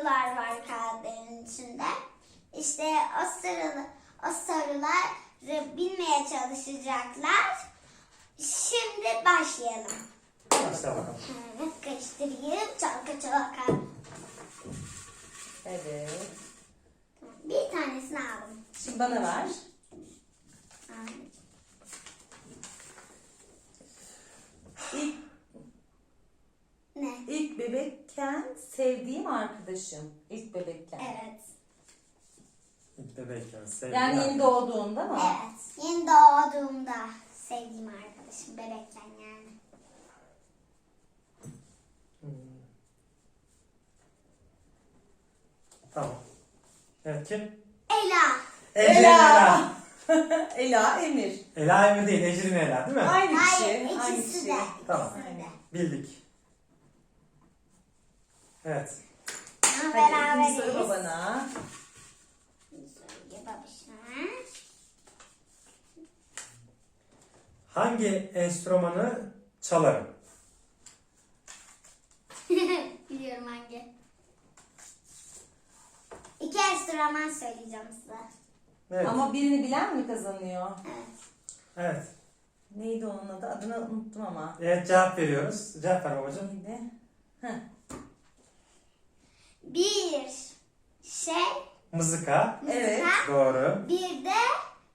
sorular var kağıtların içinde. İşte o sorular, o soruları bilmeye çalışacaklar. Şimdi başlayalım. Başla bakalım. Evet, karıştırayım. Çalka çalka. Evet. Bir tanesini aldım. Şimdi bana ver. İlk, Ne? ilk bebekken sevdiğim arkadaşım. İlk bebekken. Evet. İlk bebekken sevgili Yani yeni doğduğunda mı? Evet. Yeni doğduğumda sevdiğim arkadaşım. Bebekken yani. Tamam. Evet kim? Ela. Ecrin Ela. Ela. Ela Emir. Ela Emir değil, Ecrin Ela değil mi? Aynı Hayır, kişi. Aynı ikisi kişi. de. Tamam. İkisi de. Bildik. Evet. Ama Hadi ikinci soru beraberiz. babana. Bir soruyu babişine. Hangi enstrümanı çalarım? Biliyorum hangi. İki enstrüman söyleyeceğim size. Evet. Ama birini bilen mi kazanıyor? Evet. Evet. Neydi onun adı? Adını unuttum ama. Evet cevap veriyoruz. Cevap ver babacığım. Neydi? Heh. Bir şey, Mızıka. Evet. Doğru. bir de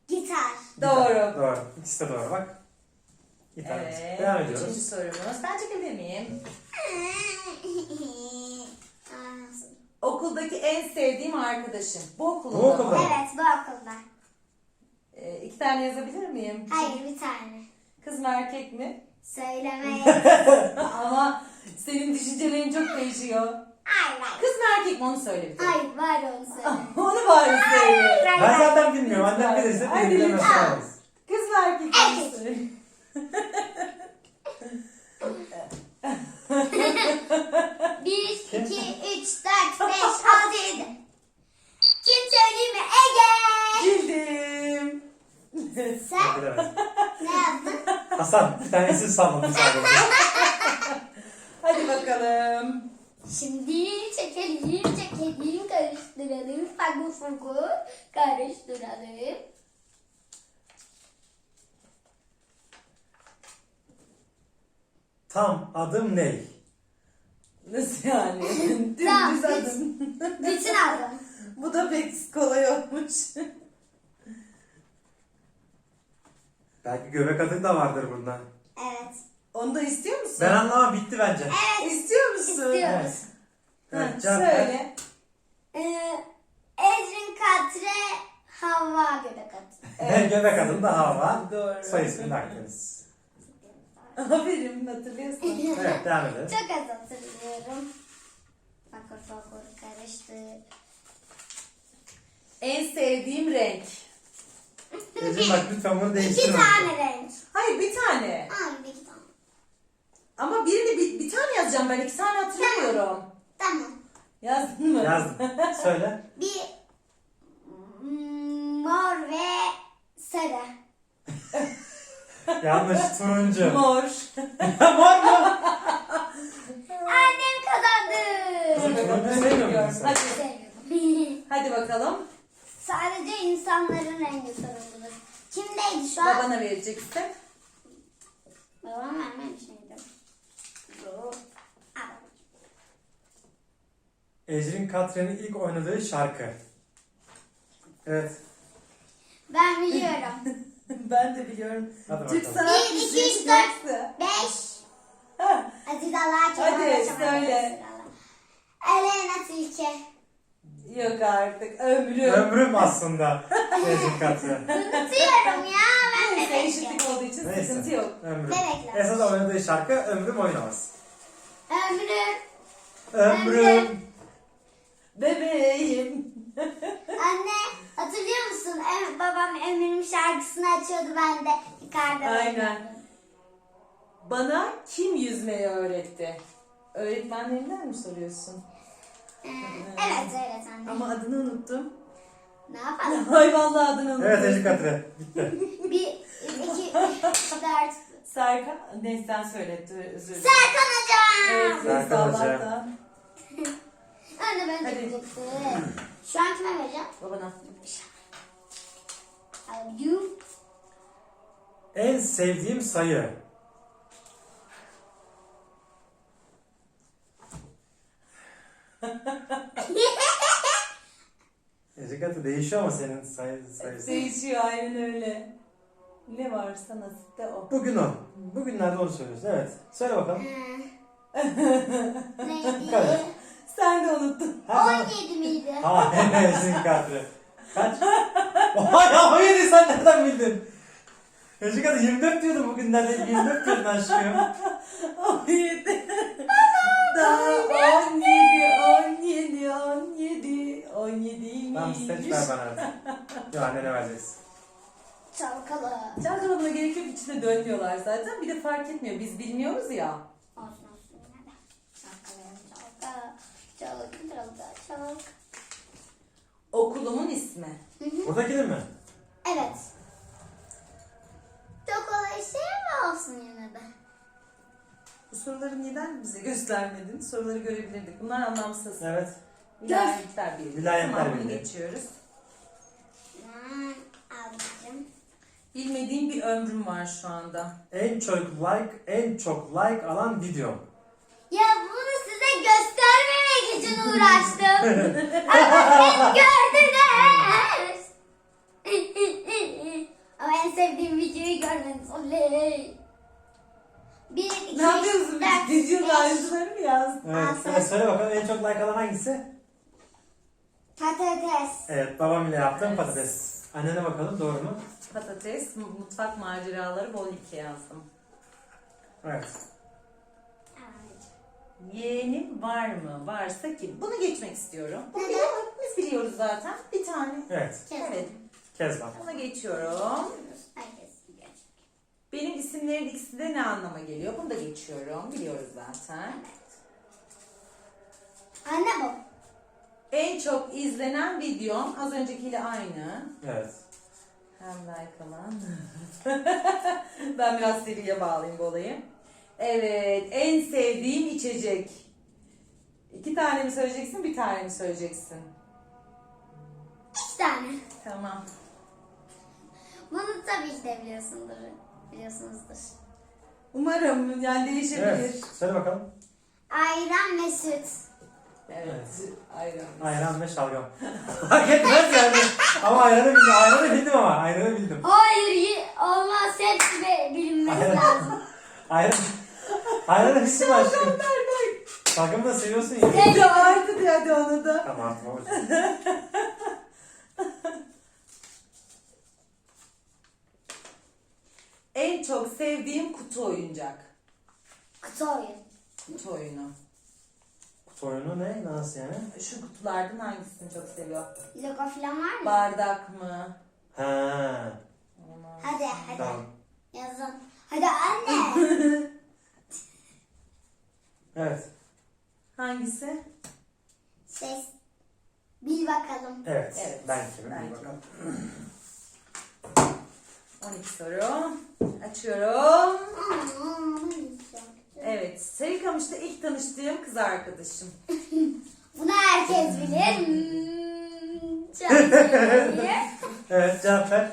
gitar. Doğru. Doğru. İkisi de doğru bak. Gitar. Evet. Devam Üçüncü ediyoruz. sorumuz. Ben çekebilir miyim? Okuldaki en sevdiğim arkadaşım. Bu okulda. Bu okulda. mı? evet bu okulda. Ee, iki tane yazabilir miyim? Hayır bir tane. Kız mı erkek mi? Söylemeye. Ama senin düşüncelerin çok değişiyor. Kız mı erkek mi onu söyle bir tek. Hayır var onu söyle. Onu bari söyle. Ben zaten bilmiyorum. Annem bilirse Hadi beni bilemez. lütfen. Kız mı erkek mi onu Erkek. söyle. Bir, Kim? iki, üç, dört, beş, altı, yedi. Kim söyleyeyim mi? Ege. Bildim. Sen ne yazdın? Hasan bir tanesini salladım sadece. Hadi bakalım. Şimdi çekelim, çekelim, karıştıralım. Fagu fugu karıştıralım. Tam adım ne? Nasıl yani? Tamam, Dümdüz adım. Bütün aldım. Bu da pek kolay olmuş. Belki göbek adı da vardır bunda. Evet. Onu da istiyor musun? Ben anlamam bitti bence. Evet. İstiyor musun? İstiyorum. Evet. Evet, ver. söyle. Ee, Ecrin Katre Havva göbek atı. göbek adım da Hava. Doğru. Soy ismini de Akdeniz. Aferin hatırlıyorsun. Evet devam edelim. Çok az hatırlıyorum. Fakur fakur karıştı. en sevdiğim renk. Ecrin bak lütfen bunu İki değiştirme. tane renk. Hayır bir tane. Hayır iki tane. Ama birini bir, bir tane yazacağım ben. iki tane hatırlamıyorum. Tamam. Yazdın mı? Yazdım. Söyle. Bir mor ve sarı. Yanlış turuncu. Mor. Mor mu? Annem kazandı. Kızım, turuncu sevmiyor musun sen? Hadi, Sevmiyorum. hadi bakalım. Sadece insanların rengi sorumludur. Kimdeydi şu an? Babana vereceksin. Babam vermemiş miydi? Ecrin Katre'nin ilk oynadığı şarkı. Evet. Ben biliyorum. ben de biliyorum. Hadi Türk bakalım. sanat Bir, iki, müziği üç, dört. şarkısı. Beş. Ha, Aziz Allah Hadi, söyle. Elena Tilki. Yok artık. Ömrüm. Ömrüm aslında Ecrin Katre. Unutuyorum ya. De eşitlik olduğu için Neyse. sıkıntı yok. Ömrüm. Bebekler. Esas oynadığı şarkı Ömrüm oynamaz. Ömrüm. Ömrüm. Bebeğim. Anne hatırlıyor musun? Em, babam Ömrüm şarkısını açıyordu ben de yukarıda. Aynen. Bana kim yüzmeyi öğretti? Öğretmenlerinden mi soruyorsun? Ee, evet evet anne. Ama adını unuttum. Ne yapalım? Hay vallahi adını unuttum. Evet Ecrin Katre. Bitti. Bir, iki, üç, dört. Serkan, sen söyletti özür dilerim. Serkan hocam. Evet, Serkan neyse Hoca. Allah'tan. Anne ben de Hadi. bilecektim. Şu an kime vereceğim? Babana. I you. En sevdiğim sayı. Ecik atı değişiyor ama senin sayı, sayısı. Değişiyor aynen öyle. Ne varsa nasipte o. Bugün o. Bugünlerde onu söylüyorsun. Evet. Söyle bakalım. Neydi? Kaç? Sen de unuttun. Her zaman- 17 miydi? Hayır, Ecik katı. Kaç? Oha 17 sen nereden bildin? Ecik atı 24 diyordu bugünlerde. 24 diyordun aşkım. 17. Daha 17, 17, 17, 17 Tamam seç ver bana artık. Yok annene vereceğiz. Çalkalı. Çalkalamına gerek yok içine dönmüyorlar zaten. Bir de fark etmiyor. Biz bilmiyoruz ya. Olsun olsun. Çalkalayalım çalka. Çalka çalka çalka. Okulumun ismi. Buradaki de mi? Evet. Çok kolay şey mi olsun yine de? Bu soruları neden bize göstermedin? Soruları görebilirdik. Bunlar anlamsız. Evet. Vilayetler bildi. Vilayetler tamam, bunu geçiyoruz. Hmm, alacağım. Bilmediğim bir ömrüm var şu anda. En çok like, en çok like alan video. Ya bunu size göstermemek için uğraştım. Ama hep gördünüz. Ama en sevdiğim videoyu görmeniz. Oley. Bir, iki, Ne yapıyorsun? dört, Biz videonun beş. ayrıntıları mı yazdın? Evet. Söyle, bakalım en çok like alan hangisi? Patates. Evet babam ile yaptığım patates. Annene bakalım doğru mu? Patates, mu- mutfak maceraları bol iki yazdım. Evet. Yeğenim var mı? Varsa kim? Bunu geçmek istiyorum. Bunu Neden? biliyoruz, biz biliyoruz zaten. Bir tane. Evet. Evet. Kezban. Buna geçiyorum. Herkes biliyor. Benim isimlerin ikisi de ne anlama geliyor? Bunu da geçiyorum. Biliyoruz zaten. Anne bu. En çok izlenen videom az öncekiyle aynı. Evet. Hem like alan. ben biraz seriye bağlayayım bu olayı. Evet, en sevdiğim içecek. İki tane mi söyleyeceksin, bir tane mi söyleyeceksin? İki tane. Tamam. Bunu tabii ki de biliyorsundur. Biliyorsunuzdur. Umarım yani değişebilir. Evet. Söyle bakalım. Ayran ve süt. Evet. Ayran. Ayran ve şalgam. Fark etmez yani. Ama ayranı bildim. Ayranı bildim ama. Ayranı bildim. Hayır olmaz hepsi bilinmesi Ayran. lazım. Ayran. Ayranı bildim aşkım. Şalgamlar bak. Şalgamı da seviyorsun ya. Hadi artık hadi onu da. Tamam tamam. En çok sevdiğim kutu oyuncak. Kutu oyun. Kutu oyunu. Kutu oyunu ne? Nasıl yani? Şu kutulardan hangisini çok seviyor? Logo falan var mı? Bardak mı? Ha. Hadi hadi. Tamam. Yazın. Hadi anne. Evet. Hangisi? Ses. Bil bakalım. Evet. Evet. Ben kimim? Ben Bir kimim? bakalım. 12 soru. Açıyorum. Hmm, Evet. Sarıkamış'ta ilk tanıştığım kız arkadaşım. Bunu herkes bilir. Hmm, bilir. Evet cevap ver.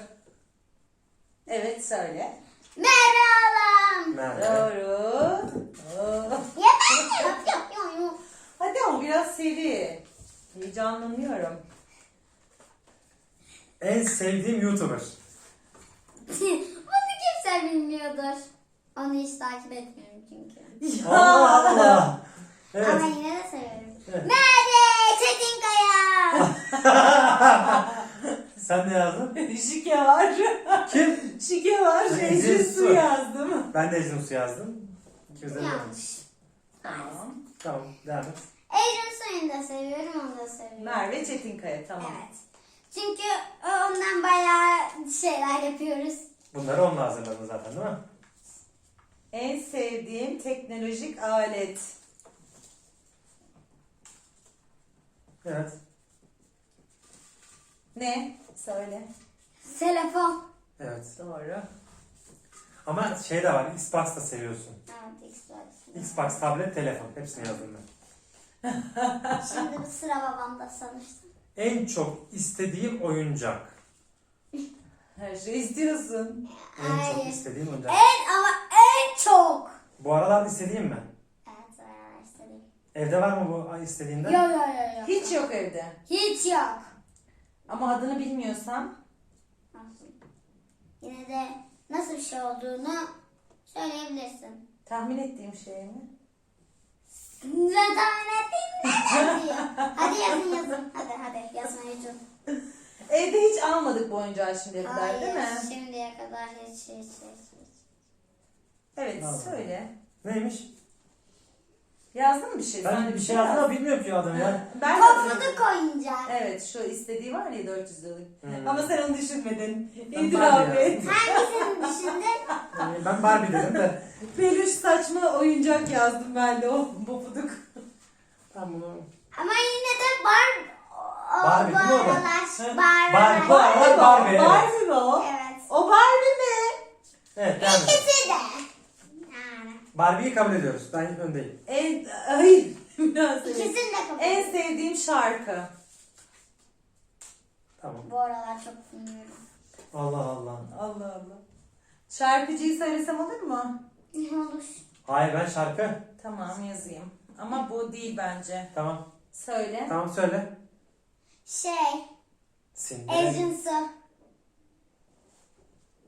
Evet söyle. Merhaba. Merve. Doğru. Oo. Ya ben. Hadi ama biraz seri. Heyecanlanıyorum. En sevdiğim YouTuber. Bunu kimse bilmiyordur. Onu hiç takip etmiyorum çünkü. Allah Allah. Evet. Ama yine de severim. Evet. Merve Çetinkaya. Sen ne yazdın? Şike var. Kim? Şike var. Ecrin Su. yazdım. Ben de Ecrin Su yazdım. İkimiz de yanlış. Tamam. Tamam devam et. Ecrin Suyu'nu da seviyorum, onu da seviyorum. Merve Çetinkaya tamam. Evet. Çünkü ondan bayağı şeyler yapıyoruz. Bunları onunla hazırladın zaten değil mi? En sevdiğim teknolojik alet. Evet. Ne? Söyle. Telefon. Evet. Doğru. Ama şey de var. Xbox da seviyorsun. Evet, Xbox. Xbox, tablet, telefon. Hepsini yazdım ben. Şimdi sıra babamda sanırsın. En çok istediğim oyuncak. Her şey istiyorsun. En çok Hayır. istediğim oyuncak. En ama en çok. Bu aralar istediğim mi? Evde var mı bu ay istediğinden? Yok yok yok yok. Hiç yok evde. Hiç yok. Ama adını bilmiyorsam Olsun. Yine de nasıl bir şey olduğunu söyleyebilirsin. tahmin ettiğim şey mi? Ben tahmin ettim ne diyor. Hadi yazın yazın. Hadi hadi yazmayı çok. Evde hiç almadık bu oyuncağı şimdiye kadar değil mi? şimdiye kadar hiç hiç hiç. hiç. Evet Tamam. söyle. Neymiş? Yazdın mı bir şey? Ben Sen de bir şey yazdım ama bilmiyorum ki adını ya. Ben de Pofuduk oyuncak. Evet şu istediği var ya 400 liralık. Hmm. Ama sen onu düşünmedin. Ben İtiraf Barbie et. Hangisini düşündün? Yani ben Barbie dedim de. Peluş saçma oyuncak yazdım ben de o bofuduk. Ben bunu... Ama yine de bar... O, Barbie değil mi o da? Barbie. Hı? Barbie. Barbie. Barbie. evet. Barbie mi o? Evet. O Barbie mi? Evet devam edelim. İkisi de. Barbie'yi kabul ediyoruz. Ben öndeyim. En, hayır. İkisini de kabul En sevdiğim şarkı. Tamam. Bu aralar çok dinliyorum. Allah Allah. Allah Allah. Şarkıcıyı söylesem olur mu? Olur? Hayır ben şarkı. Tamam yazayım. Ama bu değil bence. Tamam. Söyle. Tamam söyle. Şey, Cinderella. Agency.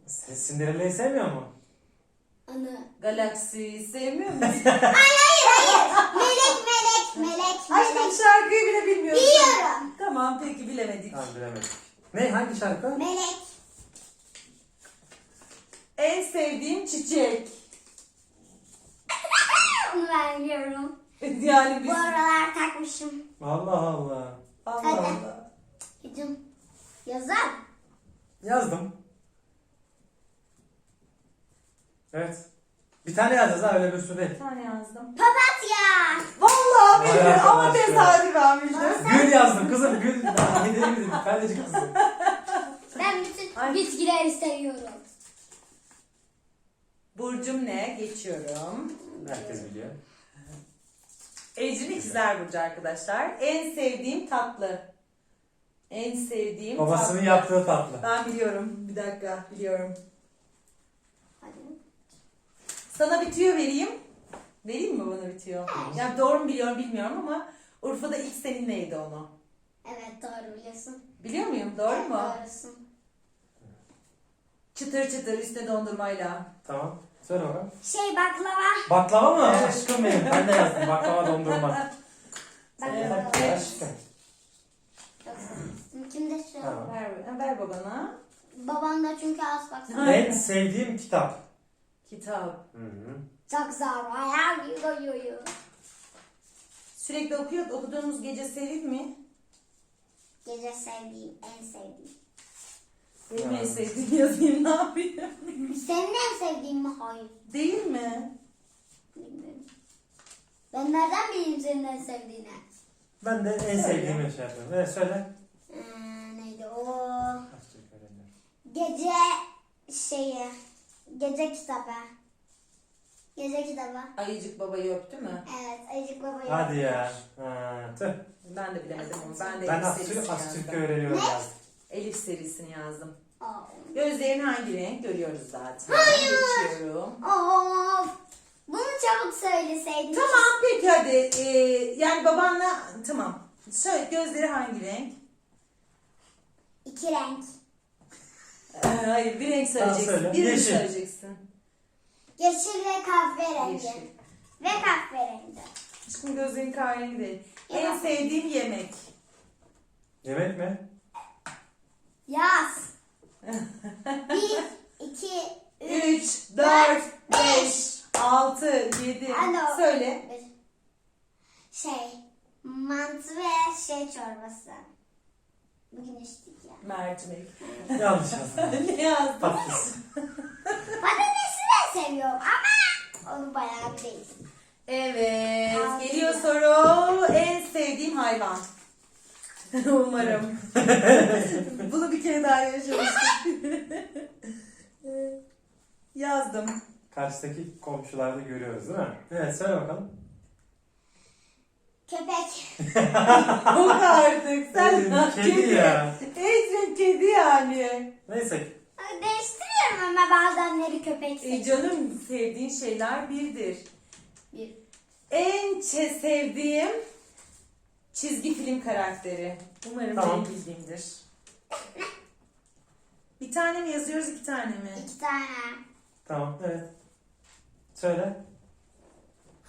Sen Cinderella'yı sevmiyor mu? Anı. Galaksiyi sevmiyor musun? Hayır hayır. Melek melek melek Aşkım melek. şarkıyı bile bilmiyorsun. Biliyorum. Tamam peki bilemedik. Tamam bilemedim. Ne? Hangi şarkı? Melek. En sevdiğim çiçek. Onu ben biliyorum. Yani biz... Bu aralar takmışım. Allah Allah. Allah Hadi. Allah. Hücum. Yazar. Yazdım. Evet. Bir tane yazacağız ha öyle bir sürü değil. Bir tane yazdım. Papatya. Vallahi Vay bildim ama arkadaş ya. tesadüfen bildim. Gül yazdım kızım gül. Ne diyeyim Tanecik kızım. Ben bütün Ay. bitkileri seviyorum. Burcum ne? Geçiyorum. Herkes biliyor. Ecrin ikizler burcu arkadaşlar. En sevdiğim tatlı. En sevdiğim Babasının tatlı. yaptığı tatlı. Ben biliyorum. Bir dakika biliyorum. Hadi. Sana bir tüyo vereyim. Vereyim mi bana bir tüyo? Ver. Yani doğru mu biliyorum bilmiyorum ama Urfa'da ilk seninleydi onu. Evet doğru biliyorsun. Biliyor muyum? Doğru Evet, mu? Doğrusun. Çıtır çıtır üstte dondurmayla. Tamam. Söyle bakalım. Şey baklava. Baklava mı? Evet. Aşkım benim. Ben de yazdım. Baklava dondurma. Baklava. Evet. Aşkım. Kimde şu? Tamam. Ver, ver babana. Babam da çünkü az baksana. En sevdiğim kitap. Kitap. Hı hı. Çok zor. Yugo yugo. Sürekli okuyor, okuduğumuz gece sevip mi? Gece sevdiğim, en sevdiğim. Benim Ya. en sevdiğim yazayım ne yapayım? Senin en sevdiğin mi? Hayır. Değil mi? Bilmiyorum. Ben nereden bileyim senin en sevdiğini? Ben de en sevdiğimi şey yapıyorum. Evet söyle. Ee, neydi o? Öğreniyorum. Gece şeyi. Gece kitabı. Gece kitabı. Ayıcık babayı öptü mü? Evet. Ayıcık babayı. Hadi ya. Ha, tüh. Ben de bilemedim ama ben de Ben Elif Atatürk, serisini Atatürk'ü yazdım. öğreniyorum Ne? yazdım. Elif serisini yazdım. Aa. Gözlerin hangi renk görüyoruz zaten. Hayır. Geçiyorum. Of. Bunu çabuk söyleseydin. Tamam peki hadi. Ee, yani babanla tamam. Söyle gözleri hangi renk? İki renk. Ee, hayır bir renk söyleyeceksin. söyle. Birini Yeşil. söyleyeceksin. Yeşil ve kahverengi. Yeşil. Ve kahverengi. Aşkım gözlerin kahverengi değil. En Evet. sevdiğim yemek. Yemek mi? Yaz. Bir, iki, üç, 3, 4, 5, 6, 7. Anne o- Söyle. bir. Şey, mantı ve şey çorbası. Bugün içtik ya. Mercimek. Yanlış yazdım. ne yazdın? Patates. Patatesi de seviyorum ama onu bayağı değil. Evet. Altı. Geliyor soru. En sevdiğim hayvan. Umarım. Bunu bir kere daha yaşamıştık. Yazdım. Karşıdaki komşularda görüyoruz değil mi? Evet söyle bakalım. Köpek. Yok artık. Sen Ecrin, kedi ya. Ecrin kedi yani. Neyse. Değiştiriyorum ama bazenleri köpek E, seçiyorum. canım sevdiğin şeyler birdir. Bir. En çe- sevdiğim çizgi film karakteri. Umarım Tamam. benim bildiğimdir. Bir tane mi yazıyoruz iki tane mi? İki tane. Tamam evet. Söyle.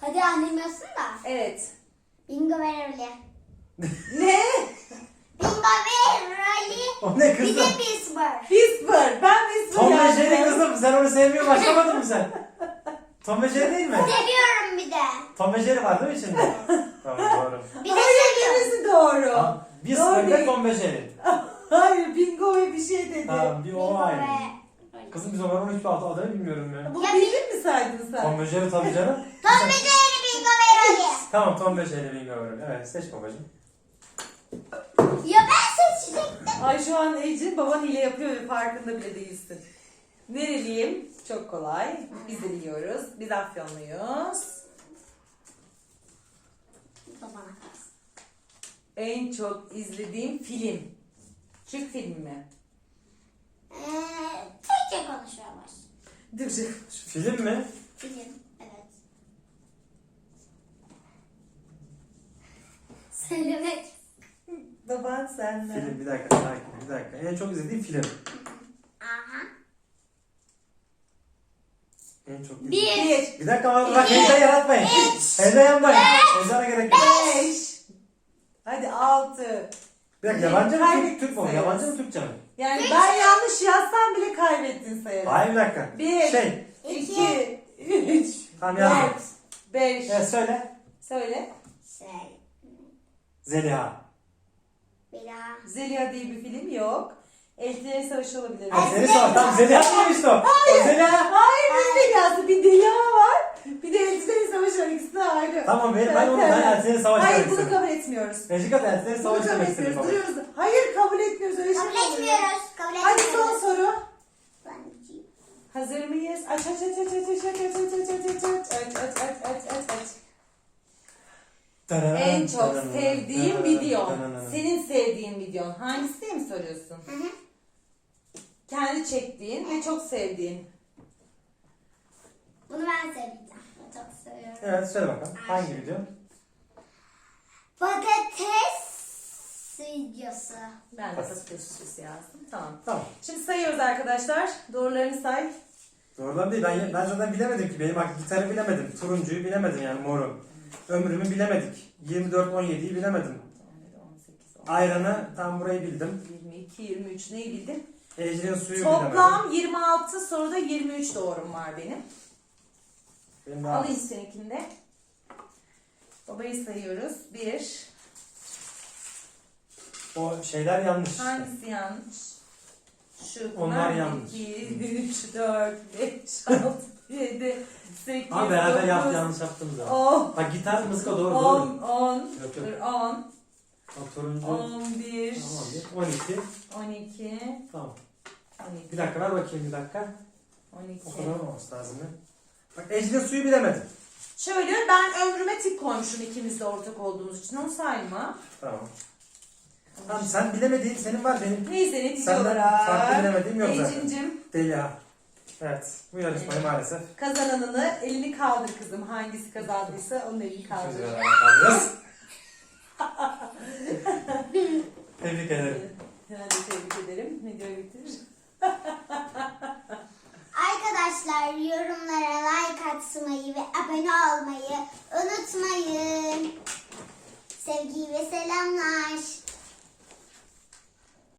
Hadi annem yazsın da. Evet. Bingo ve Rolly. Ne? Bingo ve Rolly. O ne Bir kızım? de Whisper. Whisper. Ben Whisper Tom ve. Jerry kızım sen onu sevmiyor başlamadın mı sen? Tom ve Jerry değil mi? Seviyorum bir de. Tom ve Jerry var değil mi içinde? tamam doğru. Bir de Hayır seviyorum. birisi doğru. Böyle değil. Tom ve Jerry. Hayır bingo ve bir şey dedi. Tamam bir Bingo o aynı. ve. Kızım biz onların hiçbir adı adını bilmiyorum ya. Bunu Ya bildin mi saydın sen? Tom ve Jerry tabii canım. Tom ve Jerry, Rolly. Tamam Tom ve Jerry bilmiyorum. Evet seç babacığım. Ya ben seçecektim. Ay şu an Ecrin baban hile yapıyor ve farkında bile değilsin. Nereliyim? Çok kolay. Biz de biliyoruz. Biz Afyonluyuz. Babana kalsın. En çok izlediğim film. Türk filmi mi? Ee, Türkçe konuşuyorlar. Türkçe Film mi? Film. Evet. Söylemek. Baban senden. Film bir dakika sakin bir dakika. En çok izlediğim film. Aha. En çok izlediğim. Bir. Bir, Bir dakika ama bak heyecan yaratmayın. Heyecan yapmayın. Heyecana gerek yok. beş. Hadi altı. Bir dakika yabancı mı Türk, Türk mü? o? Yabancı mı Türkçe mi? Yani ben yanlış yazsam bile kaybettin sayarım. Hayır bir dakika. Bir. Şey. İki. Üç. Tamam yazdım. Dört. Beş. Evet söyle. Söyle. Şey. Zeliha. Bila. Zeliha diye bir film yok. Eltilerin Savaşı olabilir. Ha, seni sor. Tamam Zeliha değilmiş o. O Zeliha. Hayır biz Zeliha'sı. Bir Deliha var. Bir de Eltilerin Savaşı var. İkisi de ayrı. Tamam ben, ben onu ben Eltilerin Savaşı Hayır bunu kabul etmiyoruz. Rejikat Eltilerin Bunu Savaşı kabul demek istedim etmiyoruz. Duruyoruz. Hayır kabul etmiyoruz. Öyle şey Kabul olur? etmiyoruz. Kabul Hadi etmiyoruz. son soru. Hazır mıyız? Aç aç aç aç aç aç aç aç aç aç aç aç aç aç aç aç aç aç En çok sevdiğim videon. Senin sevdiğin videon. Hangisi diye mi soruyorsun? Hı hı. Kendi çektiğin ve çok sevdiğin. Bunu ben seveceğim. Çok seviyorum. Evet söyle bakalım. Hangi video? Patates videosu. Ben de Patates. sosu yazdım. Tamam. Tamam. Şimdi sayıyoruz arkadaşlar. Doğrularını say. Doğrudan değil. Ben, ben zaten bilemedim ki. Benim bak gitarı bilemedim. Turuncuyu bilemedim yani moru. Ömrümü bilemedik. 24-17'yi bilemedim. 18, 19, Ayranı tam burayı bildim. 22, 23 neyi bildim? Ecrin suyu bilemedim. Toplam 26 soruda 23 doğrum var benim. Benim daha Alayım seninkini de. Babayı sayıyoruz. 1. O şeyler yanlış. Hangisi yanlış? Şu Onlar yanlış. 2, 3, 4, 5, 6, 7, 8, Ama beraber yap, 9, yanlış yaptığımız zaman. 10, Bak gitar mızıka doğru 10, doğru. 10, Yok, yok. 10, Bak turuncu. 11, Tamam, 12. 12, Tamam. 12, Bir dakika ver bakayım bir dakika. 12. O kadar olmaması lazım ya. Bak Ecrin suyu bilemedim. Şöyle ben ömrüme tik koymuşum ikimiz de ortak olduğumuz için. Onu sayma. Tamam. Tamam sen bilemediğin senin var benim. Neyse netice Senden olarak. farklı bilemediğim yok zaten. Ecrin'cim Deliha. Evet. Bu yarışmayı maalesef. kazananını elini kaldır kızım. Hangisi kazandıysa onun elini kaldır. Kalıyoruz. Tebrik ederim. Ben de tebrik ederim. Videoyu bitir. Arkadaşlar yorumlara like atmayı ve abone olmayı unutmayın. Sevgi ve selamlar.